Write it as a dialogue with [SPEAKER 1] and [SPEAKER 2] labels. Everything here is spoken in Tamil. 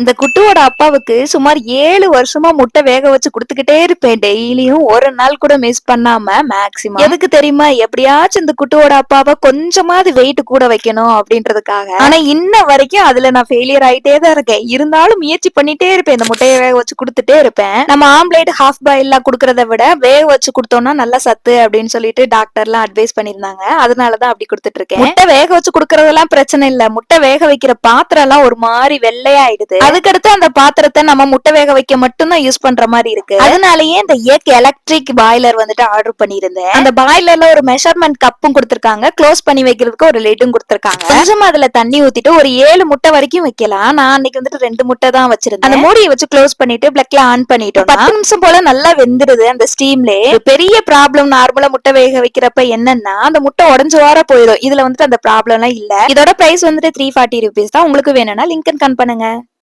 [SPEAKER 1] இந்த குட்டுவோட அப்பாவுக்கு சுமார் ஏழு வருஷமா முட்டை வேக வச்சு கொடுத்துக்கிட்டே இருப்பேன். டெய்லியும் ஒரு நாள் கூட மிஸ் பண்ணாம மேக்சிமம் எதுக்கு தெரியுமா? எப்படியாச்சும் இந்த குட்டுவோட அப்பாவை கொஞ்சமாவது வெயிட் கூட வைக்கணும் அப்படின்றதுக்காக. ஆனா இன்ன வரைக்கும் அதுல நான் ஃபெயிலியர் ஆயிட்டே தான் இருக்கேன். இருந்தாலும் முயற்சி பண்ணிட்டே இருப்பேன். இந்த முட்டையை வேக வச்சு கொடுத்துட்டே இருப்பேன். நம்ம ஆம்லேட் ஹாஃப் பாயில்லாம் கொடுக்கறத விட வேக வச்சு கொடுத்தோம்னா நல்ல சத்து அப்படின்னு சொல்லிட்டு டாக்டர்லாம் அட்வைஸ் பண்ணிருந்தாங்க அதனாலதான் அப்படி கொடுத்துட்டு இருக்கேன். முட்டை வேக வச்சு கொடுக்கறதெல்லாம் பிரச்சனை இல்ல. முட்டை வேக வைக்கிற பாத்திரம் எல்லாம் ஒரு மாதிரி வெள்ளையாயிடுது. அதுக்கடுத்து அந்த பாத்திரத்தை நம்ம முட்டை வேக வைக்க மட்டும்தான் யூஸ் பண்ற மாதிரி இருக்கு. அதனாலயே இந்த ஏக் எலக்ட்ரிக் பாய்லர் வந்துட்டு ஆர்டர் பண்ணியிருந்தேன். அந்த பாய்லர்ல ஒரு மெஷர்மெண்ட் கப்பும் கொடுத்திருக்காங்க. க்ளோஸ் பண்ணி வைக்கிறதுக்கு ஒரு லிட்டும் கொடுத்திருக்காங்க. கொஞ்சமா அதுல தண்ணி ஊத்திட்டு ஒரு ஏழு முட்டை வரைக்கும் வைக்கலாம். நான் அன்னைக்கு வந்துட்டு ரெண்டு முட்டை தான் வச்சிருந்தேன். அந்த மூடியை வச்சு க்ளோஸ் பண்ணிட்டு பிளக்ல ஆன் பண்ணிட்டோம் பத்து நிமிஷம் போல நல்லா வெந்துருது அந்த ஸ்டீம்ல பெரிய ப்ராப்ளம் நார்மலா முட்டை வேக வைக்கிறப்ப என்னன்னா அந்த முட்டை உடஞ்சு வார போயிடும். இதுல வந்துட்டு அந்த ப்ராப்ளம் எல்லாம் இல்ல. இதோட பிரைஸ் வந்துட்டு த்ரீ ஃபார்ட்டி ருபீஸ் தான். உங்களுக்கு வேணும்னா லிங்க் கன் பண்ணுங்க.